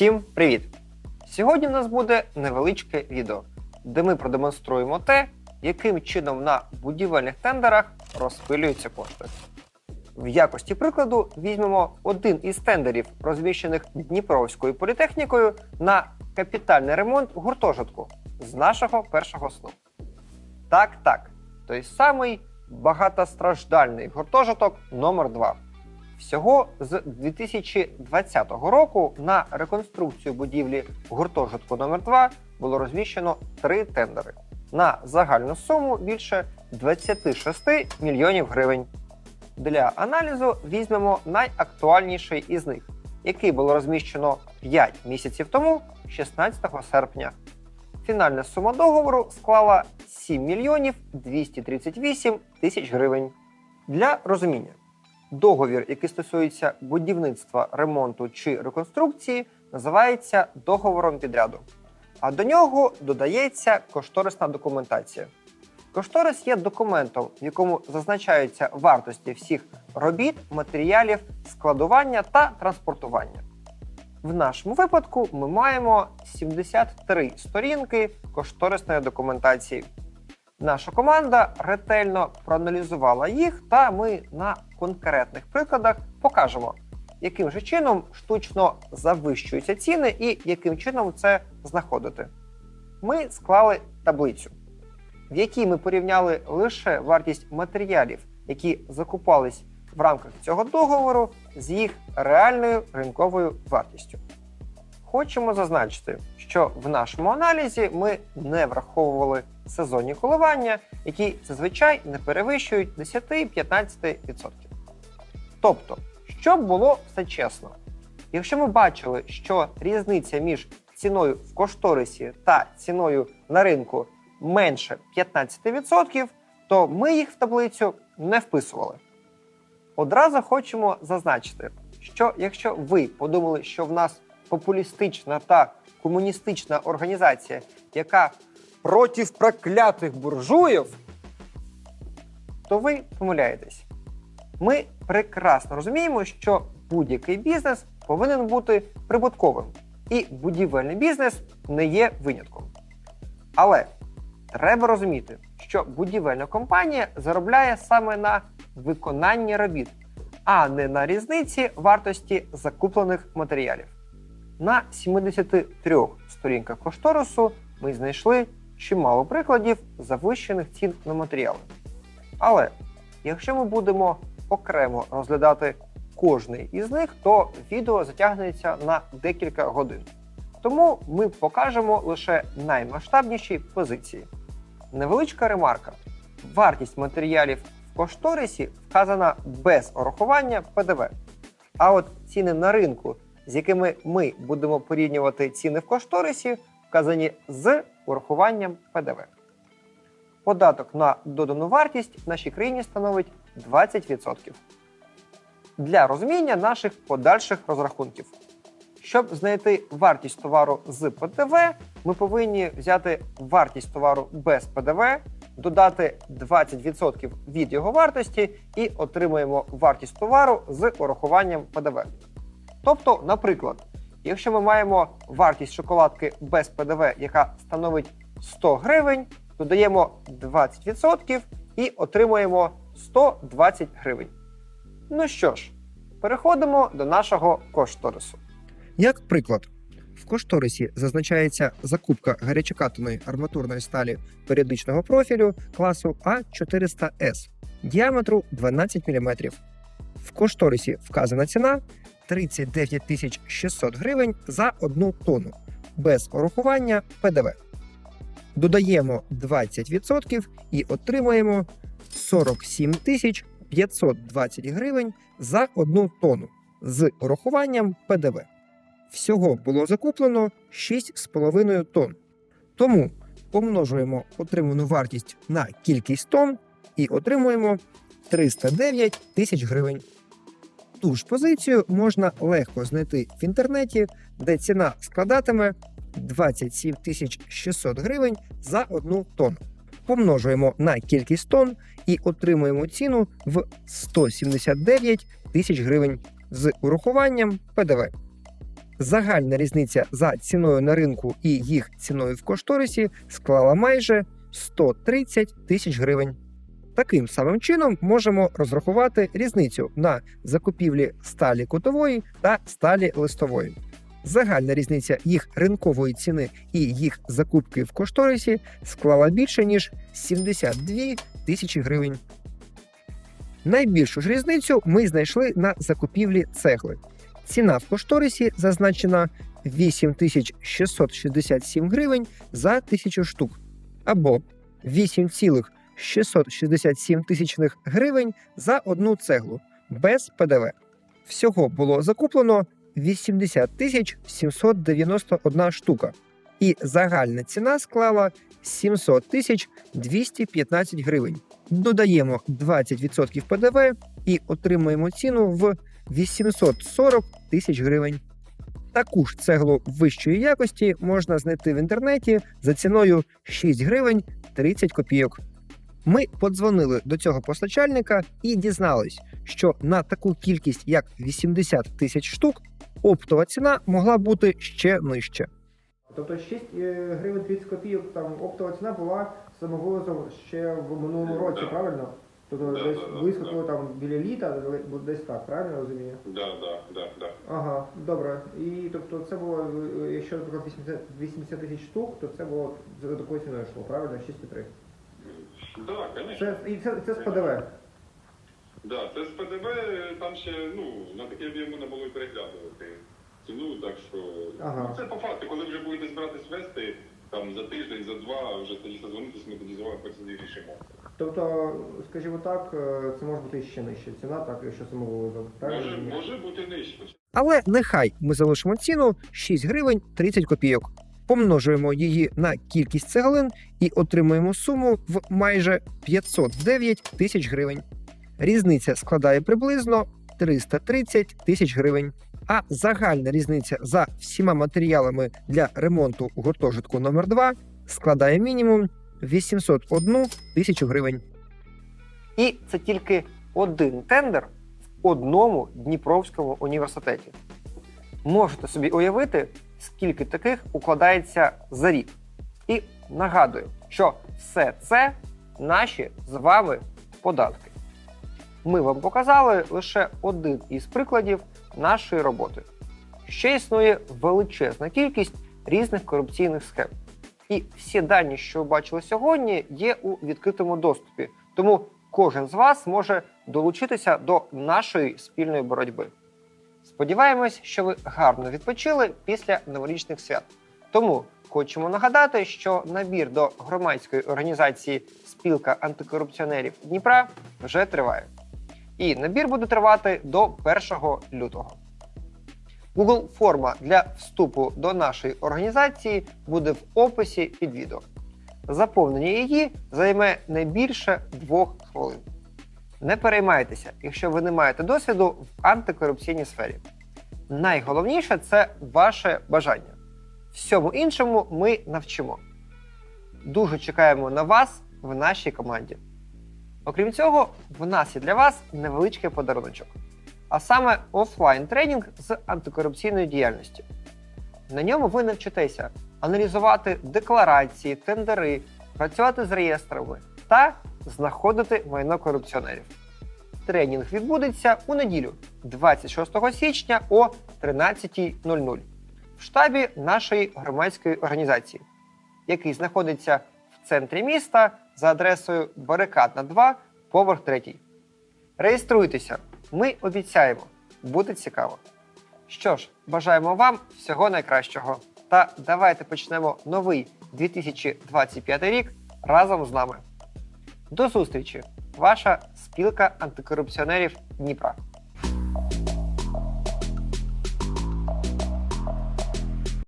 Всім привіт! Сьогодні в нас буде невеличке відео, де ми продемонструємо те, яким чином на будівельних тендерах розпилюються кошти. В якості прикладу візьмемо один із тендерів, розміщених Дніпровською політехнікою на капітальний ремонт гуртожитку з нашого першого сну. Так, так, той самий багатостраждальний гуртожиток номер 2 Всього з 2020 року на реконструкцію будівлі гуртожитку номер 2 було розміщено три тендери на загальну суму більше 26 мільйонів гривень. Для аналізу візьмемо найактуальніший із них, який було розміщено 5 місяців тому, 16 серпня. Фінальна сума договору склала 7 мільйонів 238 тисяч гривень. Для розуміння, договір, який стосується будівництва, ремонту чи реконструкції, називається договором підряду. А до нього додається кошторисна документація. Кошторис є документом, в якому зазначаються вартості всіх робіт, матеріалів, складування та транспортування. В нашому випадку ми маємо 73 сторінки кошторисної документації. Наша команда ретельно проаналізувала їх, та ми на конкретних прикладах покажемо, яким же чином штучно завищуються ціни і яким чином це знаходити. Ми склали таблицю, в якій ми порівняли лише вартість матеріалів, які закупались в рамках цього договору, з їх реальною ринковою вартістю. Хочемо зазначити, що в нашому аналізі ми не враховували сезонні коливання, які зазвичай не перевищують 10-15%. Тобто, щоб було все чесно, якщо ми бачили, що різниця між ціною в кошторисі та ціною на ринку менше 15%, то ми їх в таблицю не вписували. Одразу хочемо зазначити, що якщо ви подумали, що в нас популістична та комуністична організація, яка проти проклятих буржуїв, то ви помиляєтесь. Ми прекрасно розуміємо, що будь-який бізнес повинен бути прибутковим, і будівельний бізнес не є винятком. Але треба розуміти, що будівельна компанія заробляє саме на виконанні робіт, а не на різниці вартості закуплених матеріалів. На 73 сторінках кошторису ми знайшли чимало прикладів завищених цін на матеріали. Але якщо ми будемо окремо розглядати кожний із них, то відео затягнеться на декілька годин. Тому ми покажемо лише наймасштабніші позиції. Невеличка ремарка: вартість матеріалів в кошторисі вказана без урахування ПДВ. А от ціни на ринку, з якими ми будемо порівнювати ціни в кошторисі, вказані з урахуванням ПДВ. Податок на додану вартість в нашій країні становить 20%. Для розуміння наших подальших розрахунків. Щоб знайти вартість товару з ПДВ, ми повинні взяти вартість товару без ПДВ, додати 20% від його вартості і отримаємо вартість товару з урахуванням ПДВ. Тобто, наприклад, якщо ми маємо вартість шоколадки без ПДВ, яка становить 100 гривень, додаємо 20% і отримуємо 120 гривень. Ну що ж, переходимо до нашого кошторису. Як приклад, в кошторисі зазначається закупка гарячокатаної арматурної сталі періодичного профілю класу А400С діаметру 12 мм. В кошторисі вказана ціна 39 тисяч 600 гривень за одну тонну без урахування ПДВ. Додаємо 20% і отримаємо 47 тисяч 520 гривень за одну тонну з урахуванням ПДВ. Всього було закуплено 6,5 тонн. Тому помножуємо отриману вартість на кількість тонн і отримуємо 309 тисяч гривень. Ту ж позицію можна легко знайти в інтернеті, де ціна складатиме 27 600 гривень за одну тонну. Помножуємо на кількість тонн і отримуємо ціну в 179 тисяч гривень з урахуванням ПДВ. Загальна різниця за ціною на ринку і їх ціною в кошторисі склала майже 130 тисяч гривень. Таким самим чином можемо розрахувати різницю на закупівлі сталі кутової та сталі листової. Загальна різниця їх ринкової ціни і їх закупки в кошторисі склала більше ніж 72 тисячі гривень. Найбільшу ж різницю ми знайшли на закупівлі цегли. Ціна в кошторисі зазначена 8667 гривень за тисячу штук, або 8,667 тисячних гривень за одну цеглу без ПДВ. Всього було закуплено 80 тисяч 791 штука, і загальна ціна склала 700 тисяч 215 гривень. Додаємо 20% ПДВ і отримуємо ціну в 840 тисяч гривень. Таку ж цеглу вищої якості можна знайти в інтернеті за ціною 6 гривень 30 копійок. Ми подзвонили до цього постачальника і дізнались, що на таку кількість, як 80 тисяч штук, оптова ціна могла бути ще нижче. Тобто 6 е, гривень 30 копійок там оптова ціна була самовивозом ще в минулому році, Да. правильно? Тобто Да, десь да, близько да. того там біля літа, десь так, правильно я розумію? Да, да, да, да. Ага, добре. І тобто це було, е, якщо наприклад 80, 80 тисяч штук, то це було за такою ціною йшло, правильно? 6,3. Да, конечно. Це, і це, це з ПДВ. Да, це з ПДВ, там ще, ну, на таке об'єму не було і переглядувати ціну, так що Ага. ну, це по факту, коли вже будете збиратись вести, там за тиждень, за два, вже тоді созвонитись, ми тоді з вами ціні рішимо. Тобто, скажімо так, е, це може бути ще нижча ціна, так, якщо самовивозом. Правильно? Може, може бути нижче. Але нехай ми залишимо ціну 6 гривень 30 копійок. Помножуємо її на кількість цеглин і отримуємо суму в майже 509 тисяч гривень. Різниця складає приблизно 330 тисяч гривень. А загальна різниця за всіма матеріалами для ремонту гуртожитку номер 2 складає мінімум 801 тисячу гривень. І це тільки один тендер в одному Дніпровському університеті. Можете собі уявити, скільки таких укладається за рік. І нагадую, що все це наші з вами податки. Ми вам показали лише один із прикладів нашої роботи. Ще існує величезна кількість різних корупційних схем. І всі дані, що ви бачили сьогодні, є у відкритому доступі. Тому кожен з вас може долучитися до нашої спільної боротьби. Сподіваємось, що ви гарно відпочили після новорічних свят. Тому хочемо нагадати, що набір до громадської організації Спілка антикорупціонерів Дніпра вже триває. І набір буде тривати до 1 лютого. Google форма для вступу до нашої організації буде в описі під відео. Заповнення її займе не більше двох хвилин. Не переймайтеся, якщо ви не маєте досвіду в антикорупційній сфері. Найголовніше це ваше бажання. Всьому іншому ми навчимо. Дуже чекаємо на вас в нашій команді. Окрім цього, в нас є для вас невеличкий подаруночок, а саме офлайн тренінг з антикорупційної діяльності. На ньому ви навчитеся аналізувати декларації, тендери, працювати з реєстрами та знаходити майно корупціонерів. Тренінг відбудеться у неділю, 26 січня о 13.00 в штабі нашої громадської організації, який знаходиться в центрі міста за адресою Барикадна 2, поверх 3. Реєструйтеся, ми обіцяємо, буде цікаво. Що ж, бажаємо вам всього найкращого. Та давайте почнемо новий 2025 рік разом з нами. До зустрічі! Ваша спілка антикорупціонерів Дніпра.